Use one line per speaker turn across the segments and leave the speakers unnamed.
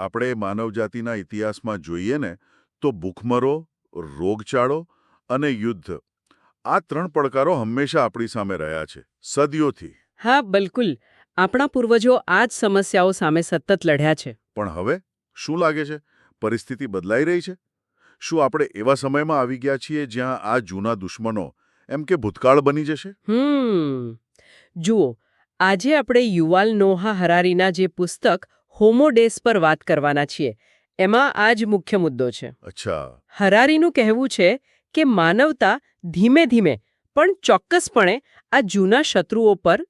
આપણે માનવજાતિના ઇતિહાસમાં જોઈએ ને તો ભૂખમરો રોગચાળો અને યુદ્ધ આ ત્રણ પડકારો હંમેશા આપણી સામે રહ્યા છે સદીઓથી.
હા બિલકુલ. આપણા પૂર્વજો આ જ સમસ્યાઓ સામે સતત લડ્યા છે.
પણ હવે શું લાગે છે? પરિસ્થિતિ બદલાઈ રહી છે? શું આપણે એવા સમયમાં આવી ગયા છીએ જ્યાં આ જૂના દુશ્મનો એમ કે ભૂતકાળ બની જશે?
હમ. જુઓ આજે આપણે યુવાલ નોહા હરારીના જે પુસ્તક હોમોડેસ પર વાત કરવાના છીએ. એમાં આ જ મુખ્ય મુદ્દો છે.
અચ્છા.
હરારીનું કહેવું છે કે માનવતા ધીમે ધીમે પણ ચોક્કસપણે આ જૂના શત્રુઓ પર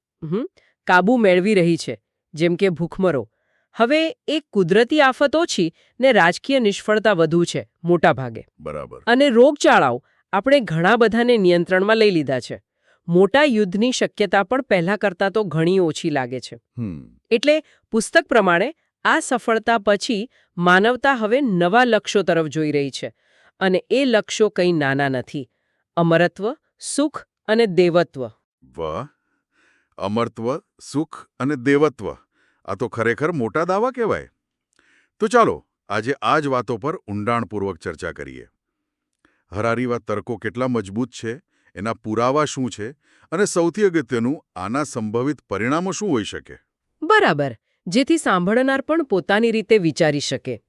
કાબૂ મેળવી રહી છે. જેમ કે ભૂખમરો. હવે એ કુદરતી આફત ઓછી ને રાજકીય નિષ્ફળતા વધુ છે મોટા ભાગે.
બરાબર.
અને રોગચાળાઓ આપણે ઘણા બધાને નિયંત્રણમાં લઈ લીધા છે. મોટા યુદ્ધની શક્યતા પણ પહેલા કરતાં તો ઘણી ઓછી લાગે છે. એટલે પુસ્તક પ્રમાણે આ સફળતા પછી માનવતા હવે નવા લક્ષ્યો તરફ જોઈ રહી છે અને એ લક્ષ્યો કંઈ નાના નથી. અમરત્વ સુખ અને દેવત્વ.
વાહ અમરત્વ સુખ અને દેવત્વ. આ તો ખરેખર મોટા દાવા કહેવાય. તો ચાલો આજે આ જ વાતો પર ઊંડાણપૂર્વક ચર્ચા કરીએ. હરારીવા તર્કો કેટલા મજબૂત છે એના પુરાવા શું છે અને સૌથી અગત્યનું આના સંભવિત પરિણામો શું હોઈ શકે?
બરાબર. જેથી સાંભળનાર પણ પોતાની રીતે વિચારી શકે.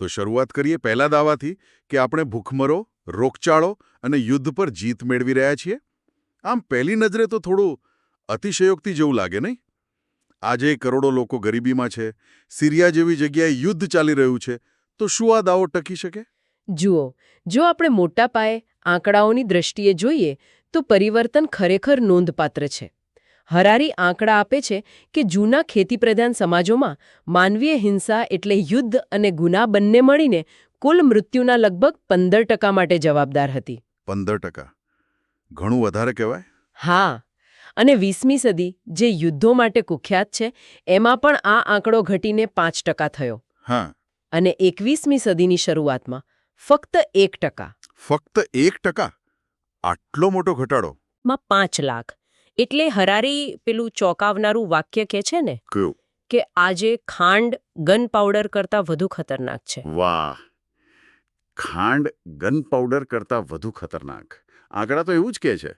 તો શરૂઆત કરીએ પહેલા દાવાથી કે આપણે ભૂખમરો રોગચાળો અને યુદ્ધ પર જીત મેળવી રહ્યા છીએ? આમ પહેલી નજરે તો થોડું અતિશયોક્તિ જેવું લાગે નહીં? આજે કરોડો લોકો ગરીબીમાં છે સિરિયા જેવી જગ્યાએ યુદ્ધ ચાલી રહ્યું છે તો શું આ દાવો ટકી શકે?
જુઓ જો આપણે મોટા પાયે આંકડાઓની દ્રષ્ટિએ જોઈએ તો પરિવર્તન ખરેખર નોંધપાત્ર છે. હરારી આંકડા આપે છે કે જૂના ખેતીપ્રધાન સમાજોમાં માનવીય હિંસા એટલે યુદ્ધ અને ગુના બંને મળીને કુલ મૃત્યુના લગભગ પંદર ટકા માટે જવાબદાર હતી.
પંદર ટકા. ઘણું વધારે કહેવાય?
હા. અને વીસમી સદી જે યુદ્ધો માટે કુખ્યાત છે એમાં પણ આ આંકડો ઘટીને પાંચ ટકા થયો.
હા.
અને એકવીસમી સદીની શરૂઆતમાં ફક્ત એક ટકા.
ફક્ત એક ટકા? આટલો મોટો ઘટાડો?
માં પાંચ લાખ. એટલે હરારી પેલું ચોંકાવનારું વાક્ય કે છે ને?
કયું?
કે આજે ખાંડ ગન પાવડર કરતાં વધુ ખતરનાક છે.
વાહ. ખાંડ ગન પાવડર કરતાં વધુ ખતરનાક. આંકડા તો એવું જ કહે છે.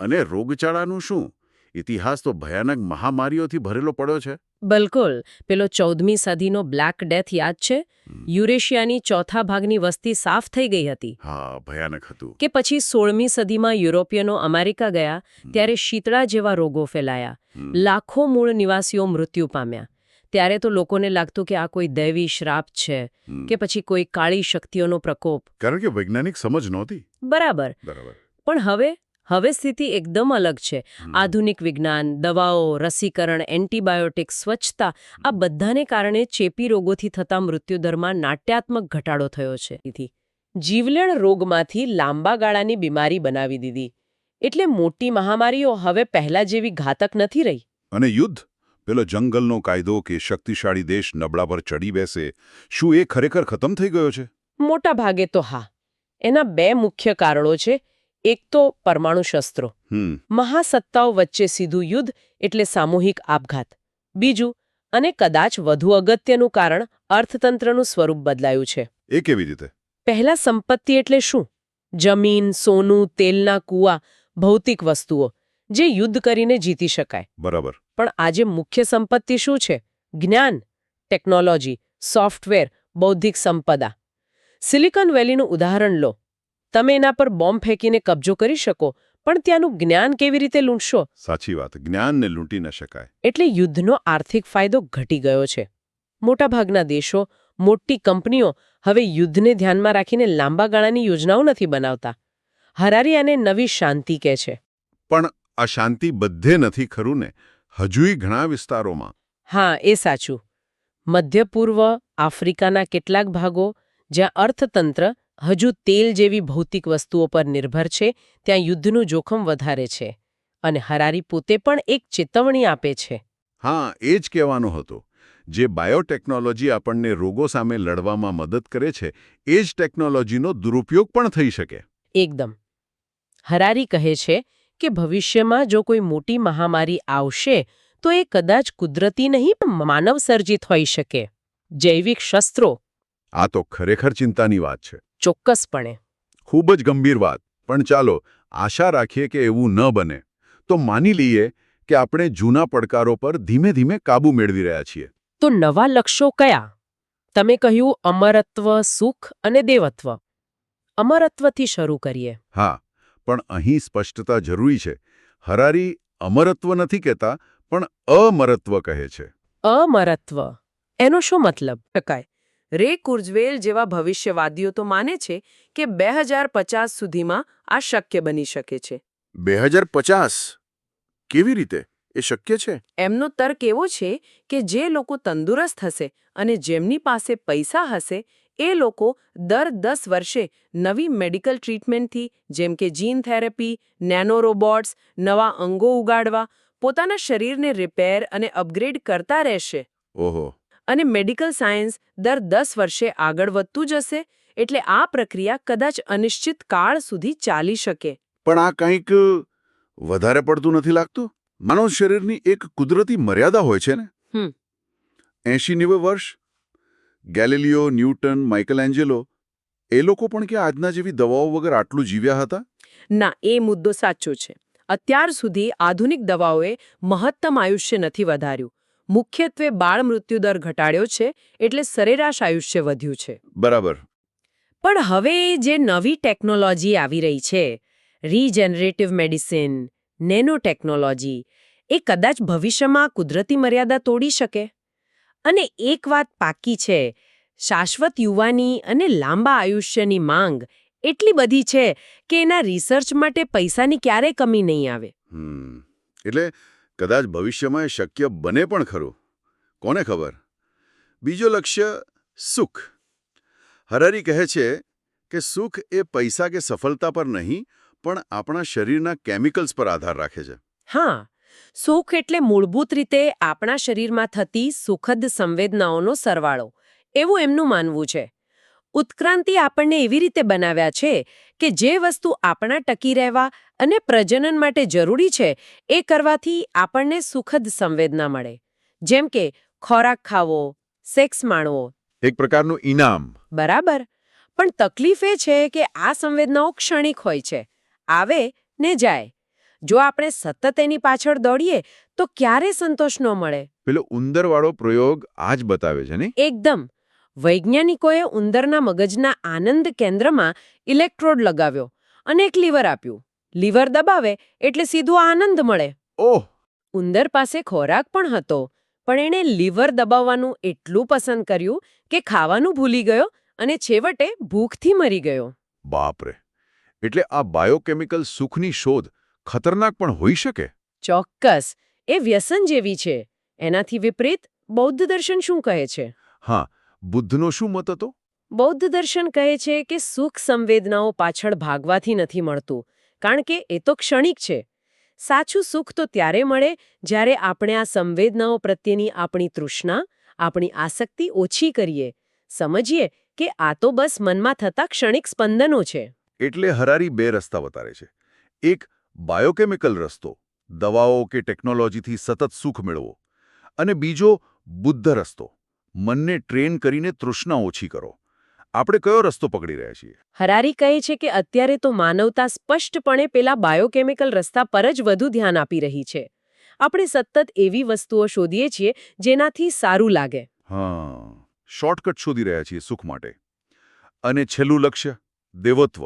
અને રોગચાળાનું શું? ઇતિહાસ તો ભયાનક મહામારીઓથી ભરેલો પડ્યો છે.
બિલકુલ. પેલો ચૌદમી સદીનો બ્લેક ડેથ યાદ છે? યુરેશિયાની ચોથા ભાગની વસ્તી સાફ થઈ ગઈ હતી.
હા ભયાનક હતું.
કે પછી સોળમી સદીમાં યુરોપિયનો અમેરિકા ગયા ત્યારે શીતળા જેવા રોગો ફેલાયા. લાખો મૂળ નિવાસીઓ મૃત્યુ પામ્યા. ત્યારે તો લોકોને લાગતું કે આ કોઈ દૈવી શ્રાપ છે કે પછી કોઈ કાળી શક્તિઓનો પ્રકોપ.
કારણ કે વૈજ્ઞાનિક સમજ નહોતી.
બરાબર.
બરાબર.
પણ હવે હવે સ્થિતિ એકદમ અલગ છે. આધુનિક વિજ્ઞાન દવાઓ રસીકરણ એન્ટીબાયોટિક સ્વચ્છતા આ બધાને કારણે ચેપી રોગોથી થતા મૃત્યુદરમાં નાટ્યાત્મક ઘટાડો થયો છે. જીવલેણ રોગમાંથી લાંબા ગાળાની બીમારી બનાવી દીધી. એટલે મોટી મહામારીઓ હવે પહેલા જેવી ઘાતક નથી રહી.
અને યુદ્ધ? પેલો જંગલનો કાયદો કે શક્તિશાળી દેશ નબળા પર ચડી બેસે શું એ ખરેખર ખતમ થઈ ગયો છે?
મોટા ભાગે તો હા. એના બે મુખ્ય કારણો છે. એક તો પરમાણુ શસ્ત્રો. મહાસત્તાઓ વચ્ચે સીધું યુદ્ધ એટલે સામૂહિક આપઘાત. બીજું અને કદાચ વધુ અગત્યનું કારણ અર્થતંત્રનું સ્વરૂપ બદલાયું છે.
એ કેવી રીતે?
પહેલા સંપત્તિ એટલે શું? જમીન સોનું તેલના કુવા ભૌતિક વસ્તુઓ જે યુદ્ધ કરીને જીતી શકાય.
બરાબર.
પણ આજે મુખ્ય સંપત્તિ શું છે? જ્ઞાન ટેકનોલોજી સોફ્ટવેર બૌદ્ધિક સંપદા. સિલિકોન વેલીનું ઉદાહરણ લો. તમે એના પર બોમ્બ ફેંકીને કબજો કરી શકો પણ ત્યાંનું જ્ઞાન કેવી રીતે લૂંટશો?
સાચી વાત જ્ઞાનને લૂંટી ન શકાય.
એટલે યુદ્ધનો આર્થિક ફાયદો ઘટી ગયો છે. મોટાભાગના દેશો મોટી કંપનીઓ હવે યુદ્ધને ધ્યાનમાં રાખીને લાંબા ગાળાની યોજનાઓ નથી બનાવતા. હરારી આને નવી શાંતિ કહે છે.
પણ આ શાંતિ બધે નથી ખરું ને? હજુય ઘણા વિસ્તારોમાં.
હા એ સાચું. મધ્ય પૂર્વ આફ્રિકાના કેટલાક ભાગો જ્યાં અર્થતંત્ર હજુ તેલ જેવી ભૌતિક વસ્તુઓ પર નિર્ભર છે ત્યાં યુદ્ધનું જોખમ વધારે છે અને હરારી પોતે પણ એક ચેતવણી આપે છે.
હા એ જ કહેવાનું હતું. જે બાયોટેકનોલોજી આપણને રોગો સામે લડવામાં મદદ કરે છે એ જ ટેકનોલોજીનો દુરુપયોગ પણ થઈ શકે.
એકદમ. હરારી કહે છે કે ભવિષ્યમાં જો કોઈ મોટી મહામારી આવશે તો એ કદાચ કુદરતી નહીં પણ માનવ સર્જિત હોઈ શકે. જૈવિક શસ્ત્રો.
આ તો ખરેખર ચિંતાની વાત છે.
ચોક્કસપણે.
ખૂબ જ ગંભીર વાત. પણ ચાલો આશા રાખીએ કે એવું ન બને. તો માની લઈએ કે આપણે જૂના પડકારો પર ધીમે ધીમે કાબૂ મેળવી રહ્યા છીએ.
તો નવા લક્ષ્યો કયા? તમે કહ્યું અમરત્વ સુખ અને દેવત્વ. અમરત્વથી શરૂ કરીએ.
હા પણ અહીં સ્પષ્ટતા જરૂરી છે. હરારી અમરત્વ નથી કહેતા પણ અમરત્વ કહે છે.
અમરત્વ. એનો શું મતલબ? શકાય. રે કુર્જવેલ જેવા ભવિષ્યવાદીઓ તો માને છે કે બે હજાર પચાસ સુધીમાં આ શક્ય બની શકે છે.
બે કેવી રીતે? એ શક્ય છે?
એમનો તર્ક એવો છે કે જે લોકો તંદુરસ્ત હશે અને જેમની પાસે પૈસા હશે એ લોકો દર દસ વર્ષે નવી મેડિકલ ટ્રીટમેન્ટથી જેમ કે જીન થેરેપી નેનો રોબોટ્સ નવા અંગો ઉગાડવા પોતાના શરીરને રિપેર અને અપગ્રેડ કરતા રહેશે.
ઓહો.
અને મેડિકલ સાયન્સ દર દસ વર્ષે આગળ વધતું જશે એટલે આ પ્રક્રિયા કદાચ અનિશ્ચિત કાળ સુધી ચાલી શકે.
પણ આ કંઈક વધારે પડતું નથી લાગતું? માનવ શરીરની એક કુદરતી મર્યાદા હોય છે ને? એસી નેવું વર્ષ? ગેલિલિયો ન્યૂટન માઇકલ એ લોકો પણ કે આજના જેવી દવાઓ વગર આટલું જીવ્યા હતા?
ના એ મુદ્દો સાચો છે. અત્યાર સુધી આધુનિક દવાઓએ મહત્તમ આયુષ્ય નથી વધાર્યું. મુખ્યત્વે બાળ મૃત્યુદર ઘટાડ્યો છે એટલે સરેરાશ આયુષ્ય વધ્યું છે.
બરાબર.
પણ હવે જે નવી ટેકનોલોજી આવી રહી છે રીજનરેટિવ મેડિસિન નેનો ટેકનોલોજી એ કદાચ ભવિષ્યમાં કુદરતી મર્યાદા તોડી શકે. અને એક વાત પાકી છે શાશ્વત યુવાની અને લાંબા આયુષ્યની માંગ એટલી બધી છે કે એના રિસર્ચ માટે પૈસાની ક્યારેય કમી નહીં આવે.
એટલે કદાચ ભવિષ્યમાં એ શક્ય બને પણ ખરું. કોને ખબર? બીજો લક્ષ્ય, સુખ. હરારી કહે છે કે સુખ એ પૈસા કે સફળતા પર નહીં, પણ આપણા શરીરના કેમિકલ્સ પર આધાર રાખે છે.
હા, સુખ એટલે મૂળભૂત રીતે આપણા શરીરમાં થતી સુખદ સંવેદનાઓનો સરવાળો. એવું એમનું માનવું છે. ઉત્ક્રાંતિ આપણને એવી રીતે બનાવ્યા છે કે જે વસ્તુ આપણા ટકી રહેવા અને પ્રજનન માટે જરૂરી છે એ કરવાથી આપણને સુખદ સંવેદના મળે. જેમ કે ખોરાક ખાવો સેક્સ માણવો.
એક પ્રકારનું ઇનામ
બરાબર. પણ તકલીફ એ છે કે આ સંવેદનાઓ ક્ષણિક હોય છે. આવે ને જાય. જો આપણે સતત એની પાછળ દોડીએ તો ક્યારે સંતોષ ન મળે?
પેલો ઉંદરવાળો પ્રયોગ આ જ બતાવે છે ને?
એકદમ. વૈજ્ઞાનિકોએ ઉંદરના મગજના આનંદ કેન્દ્રમાં ઇલેક્ટ્રોડ લગાવ્યો અને એક લીવર આપ્યું. લીવર દબાવે એટલે સીધું આનંદ મળે.
ઓહ!
ઉંદર પાસે ખોરાક પણ હતો પણ એણે લીવર દબાવવાનું એટલું પસંદ કર્યું કે ખાવાનું ભૂલી ગયો અને છેવટે ભૂખથી મરી ગયો.
બાપરે! એટલે આ બાયોકેમિકલ સુખની શોધ ખતરનાક પણ હોઈ શકે?
ચોક્કસ એ વ્યસન જેવી છે. એનાથી વિપરીત બૌદ્ધ દર્શન શું કહે છે?
હા બુદ્ધનો શું મત હતો?
બૌદ્ધ દર્શન કહે છે કે સુખ સંવેદનાઓ પાછળ ભાગવાથી નથી મળતું કારણ કે એ તો ક્ષણિક છે. સાચું સુખ તો ત્યારે મળે જ્યારે આપણે આ સંવેદનાઓ પ્રત્યેની આપણી તૃષ્ણા આપણી આસક્તિ ઓછી કરીએ. સમજીએ કે આ તો બસ મનમાં થતા ક્ષણિક સ્પંદનો છે.
એટલે હરારી બે રસ્તા બતાવે છે. એક બાયોકેમિકલ રસ્તો દવાઓ કે ટેકનોલોજીથી સતત સુખ મેળવો. અને બીજો બુદ્ધ રસ્તો. મનને ટ્રેન કરીને તૃષ્ણા ઓછી કરો. આપણે કયો રસ્તો પકડી રહ્યા છીએ?
હરારી કહે છે કે અત્યારે તો માનવતા સ્પષ્ટપણે પેલા બાયોકેમિકલ રસ્તા પર જ વધુ ધ્યાન આપી રહી છે. આપણે સતત એવી વસ્તુઓ શોધીએ છીએ જેનાથી સારું લાગે.
હા શોર્ટકટ શોધી રહ્યા છીએ સુખ માટે. અને છેલ્લું લક્ષ્ય દેવત્વ.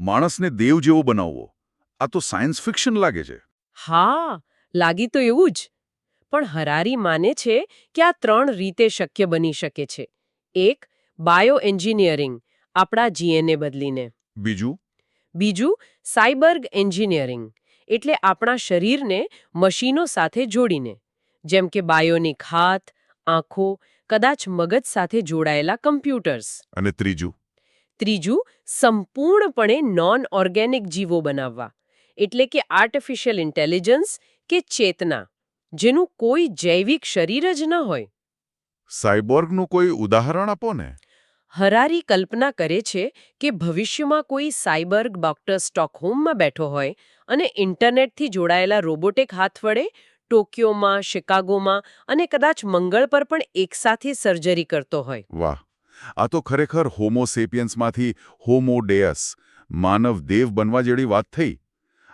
માણસને દેવ જેવો બનાવવો. આ તો સાયન્સ ફિક્શન લાગે છે.
હા લાગી તો એવું જ. પણ હરારી માને છે કે આ ત્રણ રીતે શક્ય બની શકે છે. એક બાયો એન્જિનિયરિંગ આપણા જીએનએ બદલીને.
બીજું?
બીજું સાયબર્ગ એન્જિનિયરિંગ એટલે આપણા શરીરને મશીનો સાથે જોડીને. જેમ કે બાયોનિક હાથ આંખો કદાચ મગજ સાથે જોડાયેલા કમ્પ્યુટર્સ.
અને ત્રીજું?
ત્રીજું સંપૂર્ણપણે નોન ઓર્ગેનિક જીવો બનાવવા. એટલે કે આર્ટિફિશિયલ ઇન્ટેલિજન્સ કે ચેતના. જેનું કોઈ જૈવિક શરીર જ ન હોય.
સાયબોર્ગનું કોઈ ઉદાહરણ આપો ને.
હરારી કલ્પના કરે છે કે ભવિષ્યમાં કોઈ સાયબર્ગ ડોક્ટર સ્ટોકહોમમાં બેઠો હોય અને ઇન્ટરનેટથી જોડાયેલા રોબોટિક હાથ વડે ટોક્યોમાં શિકાગોમાં અને કદાચ મંગળ પર પણ એકસાથે સર્જરી કરતો હોય.
વાહ! આ તો ખરેખર હોમોસેપિયન્સમાંથી હોમોડેયસ માનવ દેવ બનવા જેવી વાત થઈ.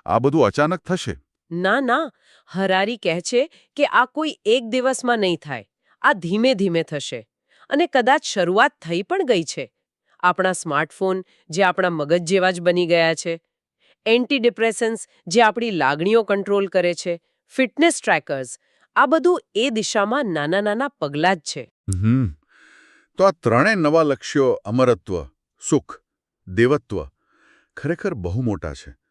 આ બધું અચાનક થશે.
ના ના, હરારી કહે છે કે આ કોઈ એક દિવસમાં નહીં થાય. આ ધીમે ધીમે થશે. અને કદાચ શરૂઆત થઈ પણ ગઈ છે. આપણા સ્માર્ટફોન જે આપણા મગજ જેવા જ બની ગયા છે. એન્ટી ડિપ્રેસન્સ જે આપણી લાગણીઓ કંટ્રોલ કરે છે. ફિટનેસ ટ્રેકર્સ, આ બધું એ દિશામાં નાના નાના પગલાં જ છે.
તો આ ત્રણેય નવા લક્ષ્યો અમરત્વ, સુખ, દેવત્વ ખરેખર બહુ મોટા છે.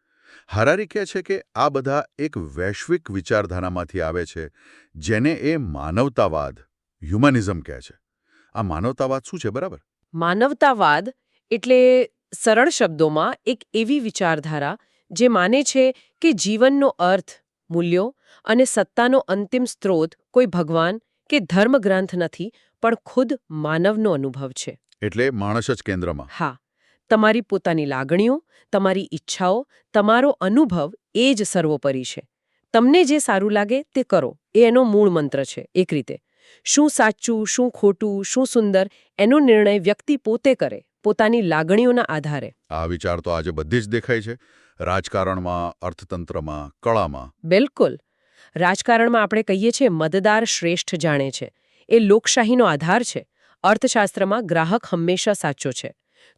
હારારી કહે છે કે આ બધા એક વૈશ્વિક વિચારધારામાંથી આવે છે જેને એ માનવતાવાદ હ્યુમનિઝમ કહે છે. આ માનવતાવાદ શું છે બરાબર?
માનવતાવાદ એટલે સરળ શબ્દોમાં એક એવી વિચારધારા જે માને છે કે જીવનનો અર્થ મૂલ્યો અને સત્તાનો અંતિમ સ્ત્રોત કોઈ ભગવાન કે ધર્મગ્રંથ નથી પણ ખુદ માનવનો અનુભવ છે.
એટલે માણસ જ કેન્દ્રમાં.
હા. તમારી પોતાની લાગણીઓ તમારી ઈચ્છાઓ તમારો અનુભવ એ જ સર્વોપરી છે. તમને જે સારું લાગે તે કરો. એ એનો મૂળ મંત્ર છે એક રીતે. શું સાચું શું ખોટું શું સુંદર એનો નિર્ણય વ્યક્તિ પોતે કરે પોતાની લાગણીઓના આધારે.
આ વિચાર તો આજે બધી જ દેખાય છે. રાજકારણમાં અર્થતંત્રમાં કળામાં.
બિલકુલ. રાજકારણમાં આપણે કહીએ છીએ મતદાર શ્રેષ્ઠ જાણે છે. એ લોકશાહીનો આધાર છે. અર્થશાસ્ત્રમાં ગ્રાહક હંમેશા સાચો છે.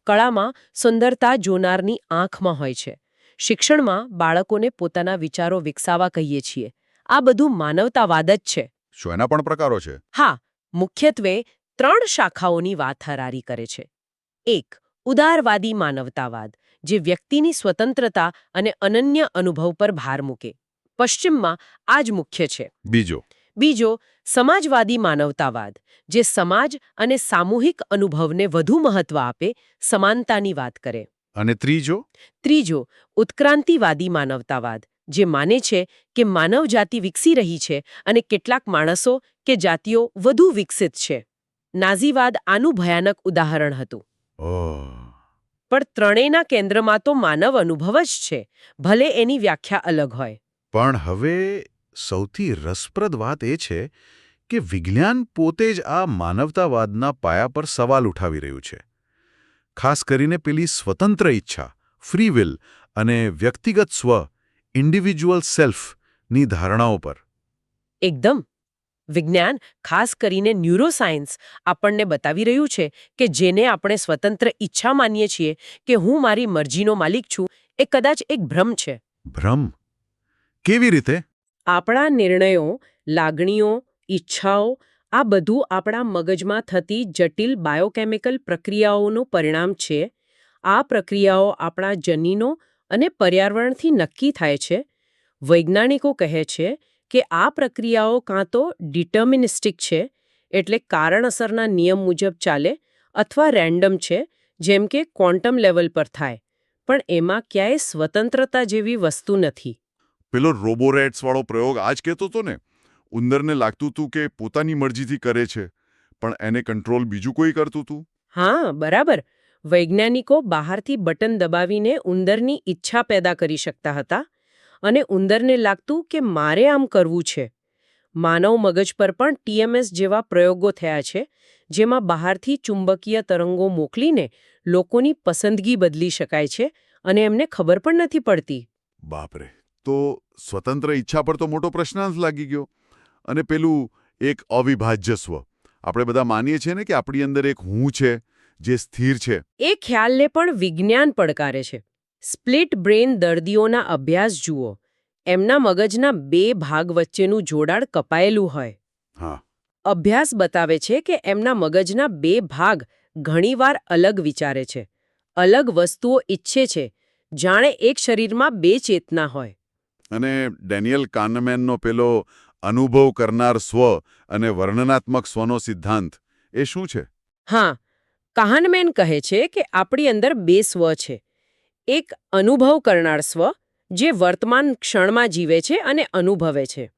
કળામાં સુંદરતા જોનારની આંખમાં હોય છે. શિક્ષણમાં બાળકોને પોતાના વિચારો વિકસાવવા કહીએ છીએ. આ બધું માનવતાવાદ જ છે.
શું એના પણ પ્રકારો છે?
હા મુખ્યત્વે ત્રણ શાખાઓની વાત હરારી કરે છે. એક ઉદારવાદી માનવતાવાદ જે વ્યક્તિની સ્વતંત્રતા અને અનન્ય અનુભવ પર ભાર મૂકે. પશ્ચિમમાં આ જ મુખ્ય છે.
બીજો
બીજો સમાજવાદી માનવતાવાદ જે સમાજ અને સામૂહિક અનુભવને વધુ મહત્વ આપે સમાનતાની વાત કરે.
અને ત્રીજો?
ત્રીજો ઉત્ક્રાંતિવાદી માનવતાવાદ જે માને છે કે માનવજાતિ વિકસી રહી છે અને કેટલાક માણસો કે જાતિઓ વધુ વિકસિત છે. નાઝીવાદ આનું ભયાનક ઉદાહરણ હતું. પણ ત્રણેયના કેન્દ્રમાં તો માનવ અનુભવ જ છે ભલે એની વ્યાખ્યા અલગ હોય.
પણ હવે સૌથી રસપ્રદ વાત એ છે કે વિજ્ઞાન પોતે જ આ માનવતાવાદના પાયા પર સવાલ ઉઠાવી રહ્યું છે. ખાસ કરીને પેલી સ્વતંત્ર ઈચ્છા ફ્રી વિલ અને વ્યક્તિગત સ્વ ઇન્ડિવિજ્યુઅલ સેલ્ફની ધારણાઓ પર.
એકદમ. વિજ્ઞાન ખાસ કરીને ન્યુરોસાયન્સ આપણને બતાવી રહ્યું છે કે જેને આપણે સ્વતંત્ર ઈચ્છા માનીએ છીએ કે હું મારી મરજીનો માલિક છું એ કદાચ એક ભ્રમ છે.
ભ્રમ? કેવી રીતે?
આપણા નિર્ણયો, લાગણીઓ, ઈચ્છાઓ, આ બધું આપણા મગજમાં થતી જટિલ બાયોકેમિકલ પ્રક્રિયાઓનું પરિણામ છે. આ પ્રક્રિયાઓ આપણા જનીનો અને પર્યાવરણથી નક્કી થાય છે. વૈજ્ઞાનિકો કહે છે કે આ પ્રક્રિયાઓ કાં તો ડિટર્મિનિસ્ટિક છે, એટલે કારણ અસરના નિયમ મુજબ ચાલે અથવા રેન્ડમ છે, જેમ કે ક્વોન્ટમ લેવલ પર થાય, પણ એમાં ક્યાંય સ્વતંત્રતા જેવી વસ્તુ નથી.
પેલો રોબો રેટ્સવાળો પ્રયોગ આજ કહેતો હતો ને ઉંદરને લાગતું હતું કે પોતાની મરજીથી કરે છે પણ એને કંટ્રોલ બીજું કોઈ કરતું હતું?
હા બરાબર. વૈજ્ઞાનિકો બહારથી બટન દબાવીને ઉંદરની ઈચ્છા પેદા કરી શકતા હતા અને ઉંદરને લાગતું કે મારે આમ કરવું છે. માનવ મગજ પર પણ ટીએમએસ જેવા પ્રયોગો થયા છે જેમાં બહારથી ચુંબકીય તરંગો મોકલીને લોકોની પસંદગી બદલી શકાય છે અને એમને ખબર પણ નથી પડતી.
બાપરે. તો સ્વતંત્ર ઈચ્છા પર તો મોટો પ્રશ્નાર્થ લાગી ગયો. અને પેલું એક અવિભાજ્ય સ્વ. આપણે બધા માનીએ છીએ ને કે આપણી અંદર એક હું છે જે સ્થિર છે.
એ ખ્યાલને પણ વિજ્ઞાન પડકારે છે. સ્પ્લિટ બ્રેન દર્દીઓના અભ્યાસ જુઓ. એમના મગજના બે ભાગ વચ્ચેનું જોડાણ કપાયેલું હોય.
હા.
અભ્યાસ બતાવે છે કે એમના મગજના બે ભાગ ઘણીવાર અલગ વિચારે છે. અલગ વસ્તુઓ ઈચ્છે છે. જાણે એક શરીરમાં બે ચેતના હોય.
અને ડેનિયલ કાનમેનનો પેલો અનુભવ કરનાર સ્વ અને વર્ણનાત્મક સ્વનો સિદ્ધાંત એ શું છે?
હા કાહનમેન કહે છે કે આપણી અંદર બે સ્વ છે. એક અનુભવ કરનાર સ્વ જે વર્તમાન ક્ષણમાં જીવે છે અને અનુભવે છે.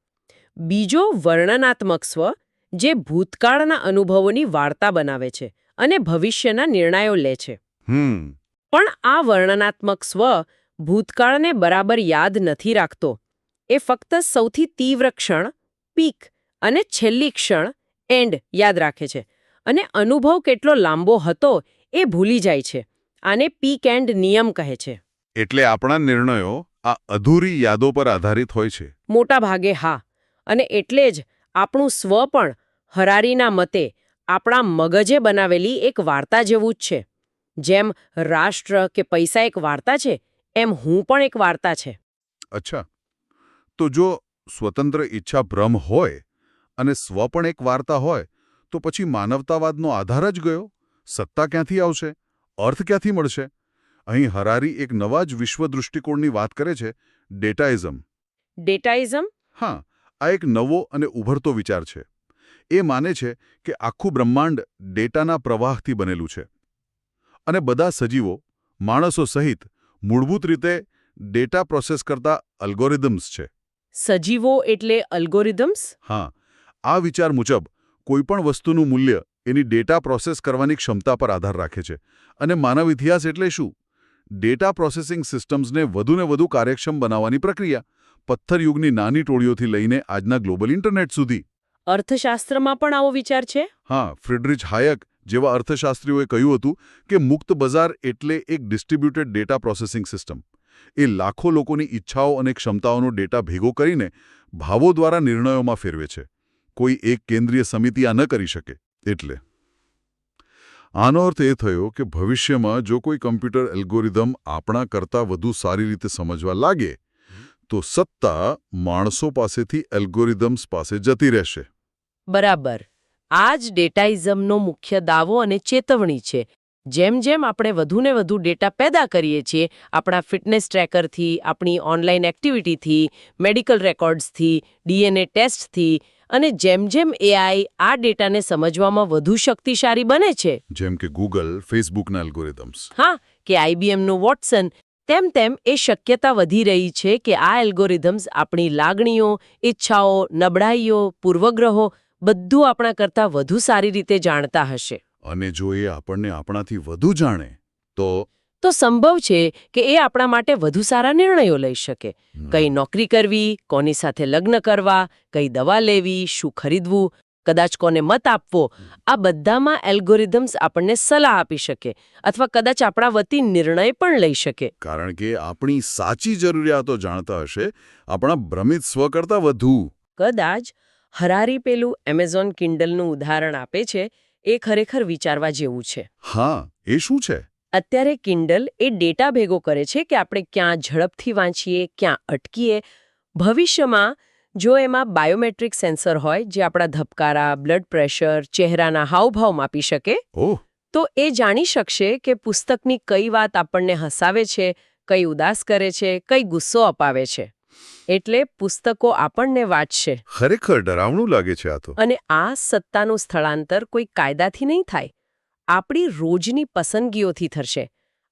બીજો વર્ણનાત્મક સ્વ જે ભૂતકાળના અનુભવોની વાર્તા બનાવે છે અને ભવિષ્યના નિર્ણયો લે છે.
હમ.
પણ આ વર્ણનાત્મક સ્વ ભૂતકાળને બરાબર યાદ નથી રાખતો. એ ફક્ત સૌથી તીવ્ર ક્ષણ પીક અને છેલ્લી ક્ષણ એન્ડ યાદ રાખે છે. અને અનુભવ કેટલો લાંબો હતો એ ભૂલી જાય છે. આને પીક એન્ડ નિયમ કહે છે.
એટલે આપણા નિર્ણયો આ અધૂરી યાદો પર આધારિત હોય છે.
મોટા ભાગે હા. અને એટલે જ આપણું સ્વ પણ હરારીના મતે આપણા મગજે બનાવેલી એક વાર્તા જેવું જ છે. જેમ રાષ્ટ્ર કે પૈસા એક વાર્તા છે એમ હું પણ એક વાર્તા છે.
અચ્છા. તો જો સ્વતંત્ર ઈચ્છા ભ્રમ હોય અને સ્વ પણ એક વાર્તા હોય તો પછી માનવતાવાદનો આધાર જ ગયો? સત્તા ક્યાંથી આવશે? અર્થ ક્યાંથી મળશે? અહીં હરારી એક નવા જ વિશ્વ દૃષ્ટિકોણની વાત કરે છે ડેટાઇઝમ.
ડેટાઇઝમ?
હા આ એક નવો અને ઉભરતો વિચાર છે. એ માને છે કે આખું બ્રહ્માંડ ડેટાના પ્રવાહથી બનેલું છે. અને બધા સજીવો માણસો સહિત મૂળભૂત રીતે ડેટા પ્રોસેસ કરતા અલ્ગોરિધમ્સ છે.
સજીવો એટલે અલ્ગોરિધમ્સ?
હા આ વિચાર મુજબ કોઈપણ વસ્તુનું મૂલ્ય એની ડેટા પ્રોસેસ કરવાની ક્ષમતા પર આધાર રાખે છે. અને માનવ ઇતિહાસ એટલે શું? ડેટા પ્રોસેસિંગ સિસ્ટમ્સને વધુને વધુ કાર્યક્ષમ બનાવવાની પ્રક્રિયા પથ્થરયુગની નાની ટોળીઓથી લઈને આજના ગ્લોબલ ઇન્ટરનેટ સુધી.
અર્થશાસ્ત્રમાં પણ આવો વિચાર છે?
હા ફ્રિડરિચ હાયક જેવા અર્થશાસ્ત્રીઓએ કહ્યું હતું કે મુક્ત બજાર એટલે એક ડિસ્ટ્રીબ્યુટેડ ડેટા પ્રોસેસિંગ સિસ્ટમ. એ લાખો લોકોની ઈચ્છાઓ અને ક્ષમતાઓનો ડેટા ભેગો કરીને ભાવો દ્વારા નિર્ણયોમાં ફેરવે છે. કોઈ એક કેન્દ્રીય સમિતિ આ ન કરી શકે. એટલે આનો અર્થ એ થયો કે ભવિષ્યમાં જો કોઈ કમ્પ્યુટર એલ્ગોરિધમ આપણા કરતાં વધુ સારી રીતે સમજવા લાગે, તો સત્તા માણસો પાસેથી એલ્ગોરિધમ્સ પાસે જતી રહેશે.
બરાબર. આ જ ડેટાઇઝમનો મુખ્ય દાવો અને ચેતવણી છે. જેમ જેમ આપણે વધુને વધુ ડેટા પેદા કરીએ છીએ આપણા ફિટનેસ ટ્રેકરથી આપણી ઓનલાઈન એક્ટિવિટીથી મેડિકલ રેકોર્ડ્સથી ડીએનએ ટેસ્ટથી અને જેમ જેમ એઆઈ આ ડેટાને સમજવામાં વધુ શક્તિશાળી બને છે.
જેમ કે ગૂગલ ફેસબુકના એલ્ગોરિધમ્સ
હા કે આઈબીએમનું વોટસન. તેમ તેમ એ શક્યતા વધી રહી છે કે આ એલ્ગોરિધમ્સ આપણી લાગણીઓ ઈચ્છાઓ નબળાઈઓ પૂર્વગ્રહો બધું આપણા કરતાં વધુ સારી રીતે જાણતા હશે.
અને જો એ આપણને આપણાથી વધુ જાણે તો
તો સંભવ છે કે એ આપણા માટે વધુ સારા નિર્ણયો લઈ શકે. કઈ નોકરી કરવી કોની સાથે લગ્ન કરવા કઈ દવા લેવી શું ખરીદવું કદાચ કોને મત આપવો આ બધામાં એલ્ગોરિધમ્સ આપણને સલાહ આપી શકે અથવા કદાચ આપણા વતી નિર્ણય પણ લઈ શકે.
કારણ કે આપણી સાચી જરૂરિયાતો જાણતા હશે આપણા ભ્રમિત સ્વ કરતાં વધુ.
કદાચ. હરારી પેલું એમેઝોન કિન્ડલનું ઉદાહરણ આપે છે એ ખરેખર વિચારવા જેવું છે.
હા એ શું છે?
અત્યારે કિન્ડલ એ ડેટા ભેગો કરે છે કે આપણે ક્યાં ઝડપથી વાંચીએ ક્યાં અટકીએ. ભવિષ્યમાં જો એમાં બાયોમેટ્રિક સેન્સર હોય જે આપણા ધબકારા બ્લડ પ્રેશર ચહેરાના હાવભાવ માપી શકે તો એ જાણી શકશે કે પુસ્તકની કઈ વાત આપણને હસાવે છે કઈ ઉદાસ કરે છે કઈ ગુસ્સો અપાવે છે. એટલે પુસ્તકો આપણને વાંચશે.
ખરેખર ડરાવણું લાગે છે આ તો.
અને આ સત્તાનું સ્થળાંતર કોઈ કાયદાથી નહીં થાય. આપણી રોજની પસંદગીઓથી થશે.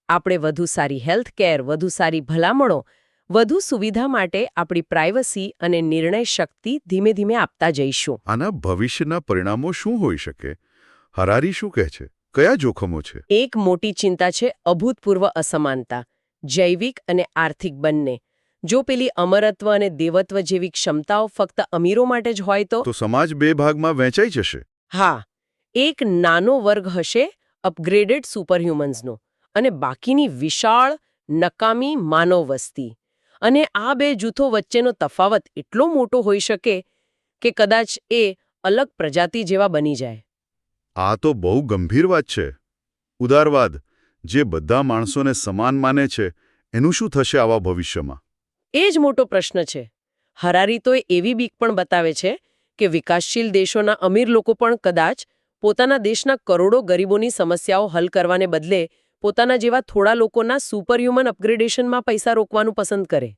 આપણે વધુ સારી હેલ્થ કેર વધુ સારી ભલામણો વધુ સુવિધા માટે આપણી પ્રાઇવસી અને નિર્ણય શક્તિ ધીમે ધીમે આપતા જઈશું.
આના ભવિષ્યના પરિણામો શું હોઈ શકે? હરારી શું કહે છે? કયા જોખમો છે?
એક મોટી ચિંતા છે અભૂતપૂર્વ અસમાનતા જૈવિક અને આર્થિક બંને. જો પેલી અમરત્વ અને દેવત્વ જેવી ક્ષમતાઓ ફક્ત અમીરો માટે જ હોય
તો? સમાજ બે ભાગમાં વહેંચાઈ જશે.
હા એક નાનો વર્ગ હશે અપગ્રેડેડ સુપરહ્યુમન્સનો અને બાકીની વિશાળ નકામી માનવ વસ્તી. અને આ બે જૂથો વચ્ચેનો તફાવત એટલો મોટો હોઈ શકે કે કદાચ એ અલગ પ્રજાતિ જેવા બની જાય.
આ તો બહુ ગંભીર વાત છે. ઉદારવાદ જે બધા માણસોને સમાન માને છે એનું શું થશે આવા ભવિષ્યમાં?
એ જ મોટો પ્રશ્ન છે. હરારી તો એવી બીક પણ બતાવે છે કે વિકાસશીલ દેશોના અમીર લોકો પણ કદાચ પોતાના દેશના કરોડો ગરીબોની સમસ્યાઓ હલ કરવાને બદલે પોતાના જેવા થોડા લોકોના સુપરહ્યુમન અપગ્રેડેશનમાં પૈસા રોકવાનું પસંદ કરે.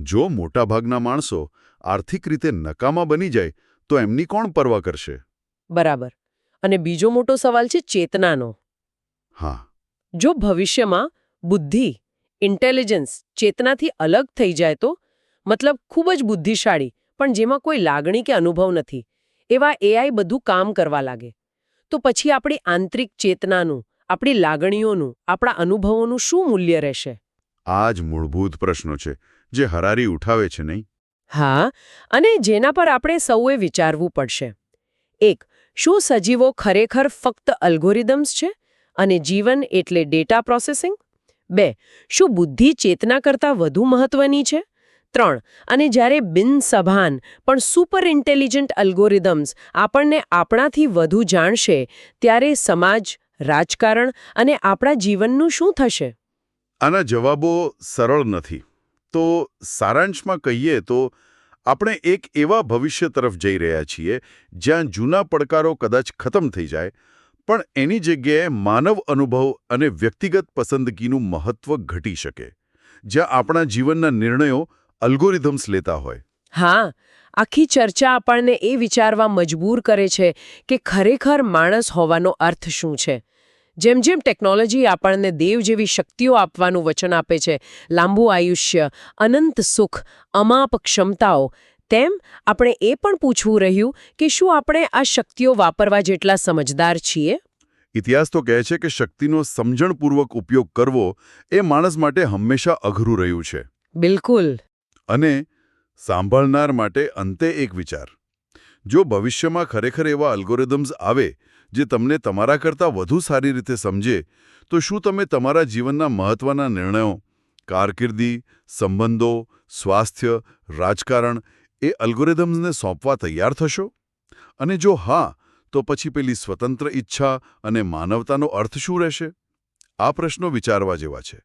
જો મોટાભાગના માણસો આર્થિક રીતે નકામા બની જાય તો એમની કોણ પરવા કરશે?
બરાબર. અને બીજો મોટો સવાલ છે ચેતનાનો.
હા.
જો ભવિષ્યમાં બુદ્ધિ ઇન્ટેલિજન્સ ચેતનાથી અલગ થઈ જાય તો મતલબ ખૂબ જ બુદ્ધિશાળી પણ જેમાં કોઈ લાગણી કે અનુભવ નથી. એવા એઆઈ બધું કામ કરવા લાગે. તો પછી આપણી આંતરિક ચેતનાનું આપણી લાગણીઓનું આપણા અનુભવોનું શું મૂલ્ય રહેશે?
આ જ મૂળભૂત પ્રશ્નો છે જે હરારી ઉઠાવે છે નહીં?
હા અને જેના પર આપણે સૌએ વિચારવું પડશે. એક શું સજીવો ખરેખર ફક્ત અલ્ગોરિધમ્સ છે? અને જીવન એટલે ડેટા પ્રોસેસિંગ? બે, શું બુદ્ધિ ચેતના કરતાં વધુ મહત્વની છે? ત્રણ, અને જ્યારે બિનસભાન પણ સુપર ઇન્ટેલિજન્ટ અલ્ગોરિધમ્સ આપણને આપણાથી વધુ જાણશે, ત્યારે સમાજ, રાજકારણ અને આપણા જીવનનું શું થશે?
આના જવાબો સરળ નથી. તો સારાંશમાં કહીએ તો, આપણે એક એવા ભવિષ્ય તરફ જઈ રહ્યા છીએ, જ્યાં જૂના પડકારો કદાચ ખતમ થઈ જાય પણ એની જગ્યાએ માનવ અનુભવ અને વ્યક્તિગત પસંદગીનું મહત્વ ઘટી શકે, જ્યાં આપણા જીવનના નિર્ણયો અલ્ગોરિધમ્સ લેતા હોય.
હા, આખી ચર્ચા આપણને એ વિચારવા મજબૂર કરે છે કે ખરેખર માણસ હોવાનો અર્થ શું છે. જેમ જેમ ટેકનોલોજી આપણને દેવ જેવી શક્તિઓ આપવાનું વચન આપે છે, લાંબુ આયુષ્ય, અનંત સુખ, અમાપ ક્ષમતાઓ તેમ આપણે એ પણ પૂછવું રહ્યું કે શું આપણે આ શક્તિઓ વાપરવા જેટલા સમજદાર છીએ?
ઇતિહાસ તો કહે છે કે શક્તિનો સમજણપૂર્વક ઉપયોગ કરવો એ માણસ માટે હંમેશા અઘરું રહ્યું છે.
બિલકુલ.
અને સાંભળનાર માટે અંતે એક વિચાર. જો ભવિષ્યમાં ખરેખર એવા અલ્ગોરિધમ્સ આવે જે તમને તમારા કરતાં વધુ સારી રીતે સમજે તો શું તમે તમારા જીવનના મહત્વના નિર્ણયો કારકિર્દી સંબંધો સ્વાસ્થ્ય રાજકારણ એ અલ્ગોરિધમ્સને સોંપવા તૈયાર થશો? અને જો હા, તો પછી પેલી સ્વતંત્ર ઈચ્છા અને માનવતાનો અર્થ શું રહેશે? આ પ્રશ્નો વિચારવા જેવા છે.